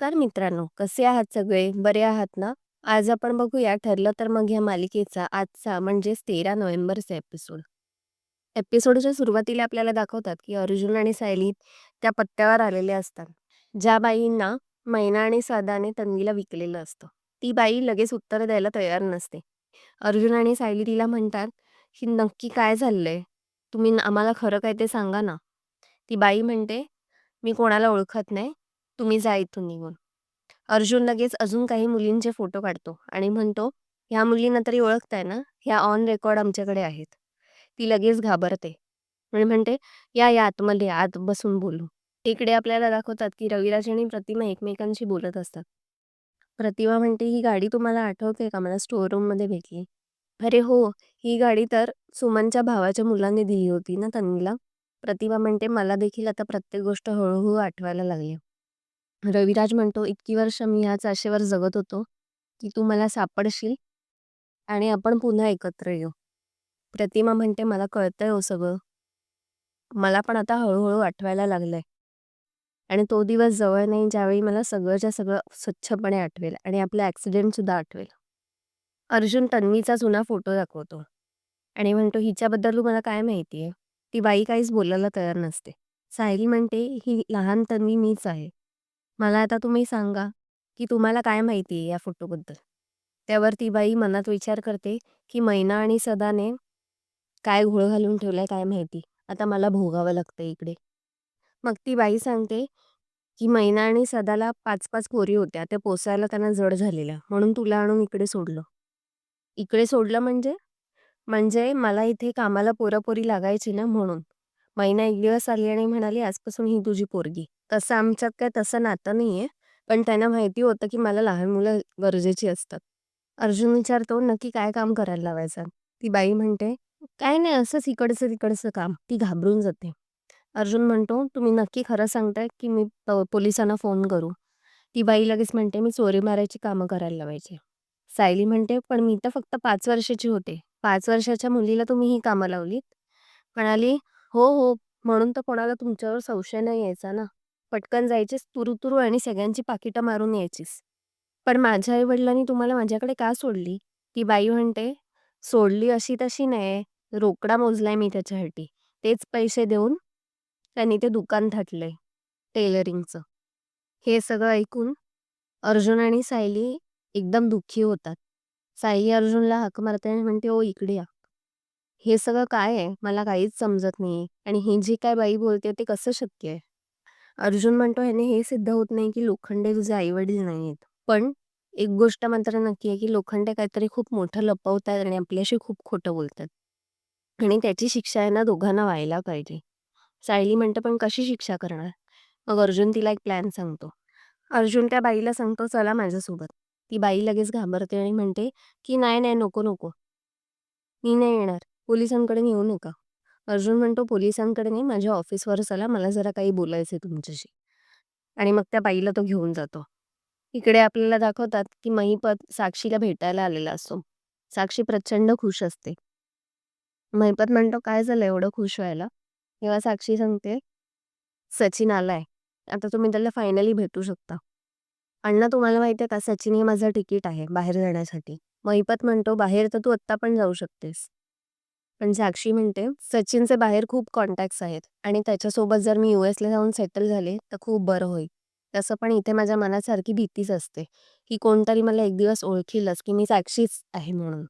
नमस्कार मित्रांनो कसे आहात सगळे? बरे आहात ना? आज आपण बघूया ठरलं तर मग या मालिकेचा आजचा म्हणजेच तेरा नोव्हेंबरचा एपिसोड एपिसोडच्या सुरुवातीला आपल्याला दाखवतात की अर्जुन आणि सायली त्या पत्त्यावर आलेले असतात. ज्या बाईंना मैना आणि सादाने तन्वीला विकलेलं असतं. ती बाई लगेच उत्तर द्यायला तयार नसते. अर्जुन आणि सायली तिला म्हणतात की नक्की काय झालंय? तुम्ही आम्हाला खरं काय ते सांगा ना. ती बाई म्हणते मी कोणाला ओळखत नाही. तुम्ही जा इथून निघून. अर्जुन लगेच अजून काही मुलींचे फोटो काढतो आणि म्हणतो ह्या मुलींना तरी ओळखताय ना? ह्या ऑन रेकॉर्ड आमच्याकडे आहेत. ती लगेच घाबरते. आणि म्हणते या या आतमध्ये आत बसून बोलू. इकडे आपल्याला दाखवतात की रविराज आणि प्रतिमा एकमेकांशी बोलत असतात. प्रतिमा म्हणते ही गाडी तुम्हाला आठवते का? मला स्टोर भेटली. अरे हो ही गाडी तर सुमनच्या भावाच्या मुलांनी दिली होती ना तन्वीला? प्रतिभा म्हणते मला देखील आता प्रत्येक गोष्ट हळूहळू आठवायला लागली. रविराज म्हणतो इतकी वर्ष मी ह्याच आशेवर जगत होतो की तू मला सापडशील आणि आपण पुन्हा एकत्र येऊ. प्रतिमा म्हणते मला कळतंय हो सगळं. मला पण आता हळूहळू आठवायला लागलंय. आणि तो दिवस जवळ नाही ज्यावेळी मला सगळंच्या सगळं स्वच्छपणे आठवेल आणि आपलं ॲक्सिडेंटसुद्धा आठवेल. अर्जुन तन्वीचा जुना फोटो दाखवतो आणि म्हणतो हिच्याबद्दल तुम्हाला काय माहिती आहे ती बाई काहीच बोलायला तयार नसते. सायली म्हणते ही लहान तन्वी मीच आहे. मला आता तुम्ही सांगा की तुम्हाला काय माहिती आहे या फोटोबद्दल? त्यावर ती बाई मनात विचार करते की मैना आणि सदाने काय घोळ घालून ठेवलाय काय माहिती? आता मला भोगावं लागतं इकडे. मग ती बाई सांगते की मैना आणि सदाला पाच पाच पोरी होत्या त्या पोसायला त्यांना जड झालेल्या म्हणून तुला आणून इकडे सोडलं. इकडे सोडलं म्हणजे? म्हणजे मला इथे कामाला पोरापोरी लागायची ना म्हणून. मैना एक दिवस आली आणि म्हणाली आजपासून ही तुझी पोरगी. तसं आमच्यात काय तसं नातं नाहीये. पण त्यांना माहिती होतं की मला लहान मुलं गरजेची असतात. अर्जुन विचारतो नक्की काय काम करायला लावायचं? ती बाई म्हणते काय नाही असंच इकडचं तिकडचं काम. ती घाबरून जाते. अर्जुन म्हणतो तुम्ही नक्की खरं सांगताय की मी प- पोलिसांना फोन करू. ती बाई लगेच म्हणते मी चोरी मारायची कामं करायला लावायची. सायली म्हणते पण मी तर फक्त पाच वर्षाची होते. पाच वर्षाच्या मुलीला तुम्ही ही कामं लावलीत? म्हणाली हो हो. म्हणून तर कोणाला तुमच्यावर संशय नाही यायचा ना. पटकन जायचीस तुरु तुरु आणि सगळ्यांची पाकिटं मारून यायचीस. पण माझ्या आई वडिलांनी तुम्हाला माझ्याकडे का सोडली? ती बाई म्हणते सोडली अशी तशी नाही रोकडा मोजलाय मी त्याच्यासाठी. तेच पैसे देऊन त्यांनी ते दुकान थाटलंय टेलरिंगचं. हे सगळं ऐकून अर्जुन आणि सायली एकदम दुःखी होतात. सायली अर्जुनला हाक मारते आणि म्हणते ओ इकडे या. हे सगळं काय आहे? मला काहीच समजत नाही आणि ही जी काय बाई बोलते ते कसं शक्य आहे? अर्जुन म्हणतो ह्याने हे सिद्ध होत नाही की लोखंडे तुझे आई वडील नाहीत पण एक गोष्ट मात्र नक्की आहे की लोखंडे काहीतरी खूप मोठं लपवतात आणि आपल्याशी खूप खोटं बोलतात. आणि त्याची शिक्षा यांना दोघांना व्हायला पाहिजे. सायली म्हणते पण कशी शिक्षा करणार? मग अर्जुन तिला एक प्लॅन सांगतो. अर्जुन त्या बाईला सांगतो चला माझ्यासोबत. ती बाई लगेच घाबरते आणि म्हणते की नाही नाही नको नको. मी नाही येणार. पोलिसांकडे येऊ नका. अर्जुन म्हणतो पोलिसांकडे नाही माझ्या ऑफिसवर चला मला जरा काही बोलायचंय तुमच्याशी. आणि मग त्या बाईला तो घेऊन जातो. इकडे आपल्याला दाखवतात की महिपत साक्षीला भेटायला आलेला असतो. साक्षी प्रचंड खुश असते. महिपत म्हणतो काय झालं एवढं खुश व्हायला? तेव्हा साक्षी सांगते सचिन आलाय. आता तुम्ही त्याला फायनली भेटू शकता. अण्णा तुम्हाला माहितीये का सचिन हे माझं तिकीट आहे बाहेर जाण्यासाठी. महिपत म्हणतो बाहेर तर तू आत्ता पण जाऊ शकतेस. पण साक्षी म्हणते सचिनचे बाहेर खूप कॉन्टॅक्ट्स आहेत आणि त्याच्यासोबत जर मी यू एसला जाऊन सेटल झाले तर खूप बरं होईल. तसं पण इथे माझ्या मनासारखी भीतीच असते की कोणतरी मला एक दिवस ओळखीलच की मी साक्षीच आहे म्हणून.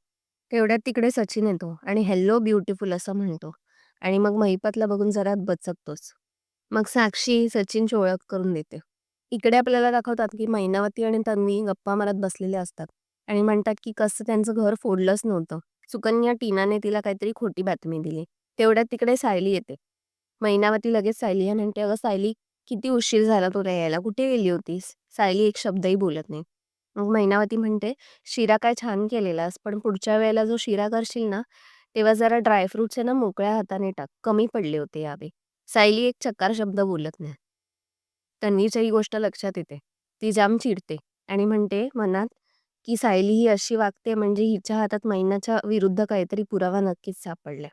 तेवढ्यात तिकडे सचिन येतो आणि हॅलो ब्युटिफुल असं म्हणतो आणि मग महिपतला बघून जरा बचकतोच. मग साक्षी सचिनची ओळख करून देते. इकडे आपल्याला दाखवतात की मैनावती आणि तन्वी गप्पा मारत बसलेले असतात आणि म्हणतात की कसं त्यांचं घर फोडलंच नव्हतं. सुकन्या टीनाने तिला काहीतरी खोटी बातमी दिली. तेवढ्यात तिकडे सायली येते. मैनावती लगेच सायली म्हणते अगं सायली किती उशीर झाला तुला यायला? कुठे गेली होतीस? सायली एक शब्दही बोलत नाही. मग मैनावती म्हणते शिरा काय छान केलेलास पण पुढच्या वेळेला जो शिरा करशील ना तेव्हा जरा ड्रायफ्रुट्स आहे ना मोकळ्या हाताने टाक. कमी पडले होते यावे. सायली एक चक्कार शब्द बोलत नाही. तन्वीच्या ही गोष्ट लक्षात येते. ती जाम चिडते आणि म्हणते मनात की सायली ही अशी वागते म्हणजे हिच्या हातात मैनाच्या विरुद्ध काहीतरी पुरावा नक्कीच सापडला.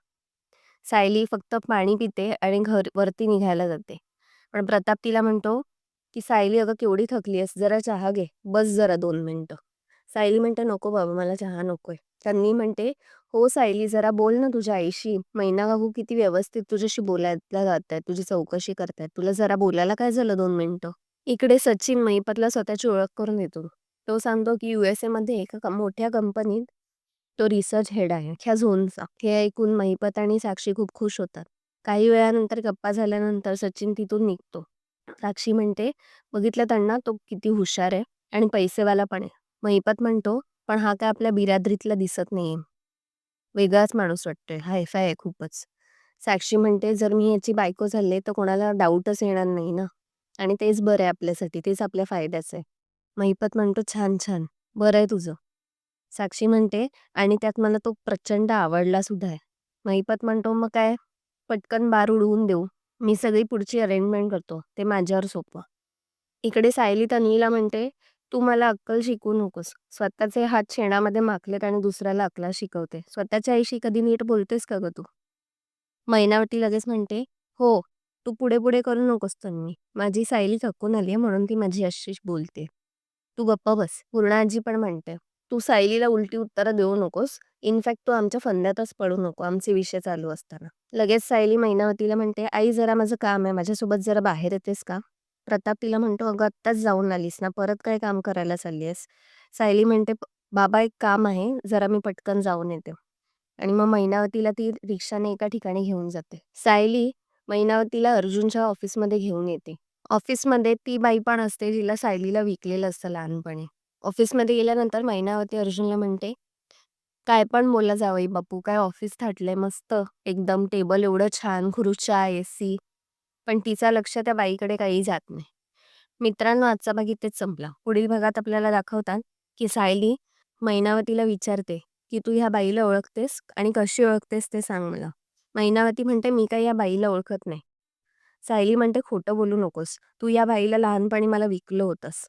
सायली फक्त पाणी पिते आणि घर वरती निघायला जाते. पण प्रताप तिला म्हणतो की सायली अगं केवढी थकली आहेस जरा चहा घे. बस जरा दोन मिनिटं. सायली म्हणते नको बाबा मला चहा नकोय. त्यांनी म्हणते हो सायली जरा बोल ना तुझ्या आईशी. मैना काकू किती व्यवस्थित तुझ्याशी बोलायला जातायत तुझी चौकशी करतायत. तुला जरा बोलायला काय झालं दोन मिनिटं? इकडे सचिन महिपतला स्वतःची ओळख करून देतो. तो सांगतो की युएसए मध्ये एका मोठ्या कंपनीत तो रिसर्च हेड आहे. ह्या झोनचा हे ऐकून महिपत आणि साक्षी खूप खुश होतात. काही वेळानंतर गप्पा झाल्यानंतर सचिन तिथून निघतो. साक्षी म्हणते बघितलं त्यांना तो किती हुशार आहे आणि पैसेवाला पण आहे. महिपत म्हणतो पण हा काय आपल्या बिरादरीतला दिसत नाहीये. वेगळाच माणूस वाटतोय. हायफाय आहे खूपच. साक्षी म्हणते जर मी याची बायको झाले तर कोणाला डाऊटच येणार नाही ना? आणि तेच बरं आहे आपल्यासाठी तेच आपल्या फायद्याचं आहे. महिपत म्हणतो छान छान. बरं आहे तुझं. साक्षी म्हणते आणि त्यात मला तो प्रचंड आवडला सुद्धा आहे. महिपत म्हणतो मग काय? पटकन बार उडवून देऊ. मी सगळी पुढची अरेंजमेंट करतो. ते माझ्यावर सोपं. इकडे सायली तनीला म्हणते तू मला अक्कल शिकवू नकोस. स्वतःचे हात शेणामध्ये माखलेत आणि दुसऱ्याला अक्कला शिकवते. स्वतःच्या आईशी कधी नीट बोलतेस का ग तू? मैनावटी लगेच म्हणते हो तू पुढे पुढे करू नकोस तन्वी. माझी सायली थकून आली आहे म्हणून ती माझी अशीच बोलते. तू गप्प बस पूर्णा आजी पण म्हणते तू सायलीला उलटी उत्तरं देऊ नकोस. इनफॅक्ट तू आमच्या फंद्यातच पडू नको. आमचे विषय चालू असताना. लगेच सायली मैनावतीला म्हणते आई जरा माझं काम आहे. माझ्यासोबत जरा बाहेर येतेस का? प्रताप तिला म्हणतो अगं आत्ताच जाऊन आलीस ना. परत काय काम करायला चालली आहेस सायली म्हणते बाबा एक काम आहे. जरा मी पटकन जाऊन येते. आणि मग मैनावतीला ती रिक्षाने एका ठिकाणी घेऊन जाते. सायली मैनावतीला अर्जुनच्या ऑफिसमध्ये घेऊन येते. ऑफिसमध्ये ती बाई पण असते जिला सायलीला विकलेलं असतं लहानपणी. ऑफिसमध्ये गेल्यानंतर मैनावती अर्जुनला म्हणते काय पण बोला जावई बापू काय ऑफिस थाटलंय मस्त. एकदम टेबल एवढं छान खुर्च्या एसी. पण तिचा लक्ष त्या बाईकडे काही जात नाही. मित्रांनो आजचा भाग इथेच संपला. पुढील भागात आपल्याला दाखवतात की सायली मैनावतीला विचारते की तू ह्या बाईला ओळखतेस? आणि कशी ओळखतेस ते सांग मला. मैनावती म्हणते मी काही या बाईला ओळखत नाही. सायली म्हणते खोटं बोलू नकोस. तू या बाईला लहानपणी मला विकलं होतंस.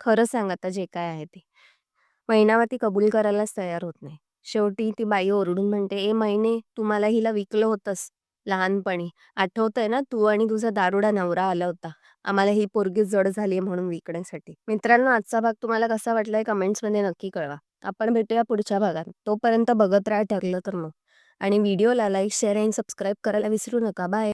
खरं सांग आता जे काय आहे ते. महिनावरती कबूल करायलाच तयार होत नाही. शेवटी ती बाई ओरडून म्हणते ए महिने तू मला हिला विकलं होतंस. लहानपणी. आठवतंय ना तू आणि तुझा दारुडा नवरा आला होता. आम्हाला ही पोरगी जड झाली म्हणून विकण्यासाठी. मित्रांनो आजचा भाग तुम्हाला कसा वाटलाय कमेंट्समध्ये नक्की कळवा. आपण भेटूया पुढच्या भागात. तोपर्यंत बघत राहा ठरलं तर मग. आणि व्हिडिओला लाईक शेअर आणि सबस्क्राईब करायला विसरू नका. बाय.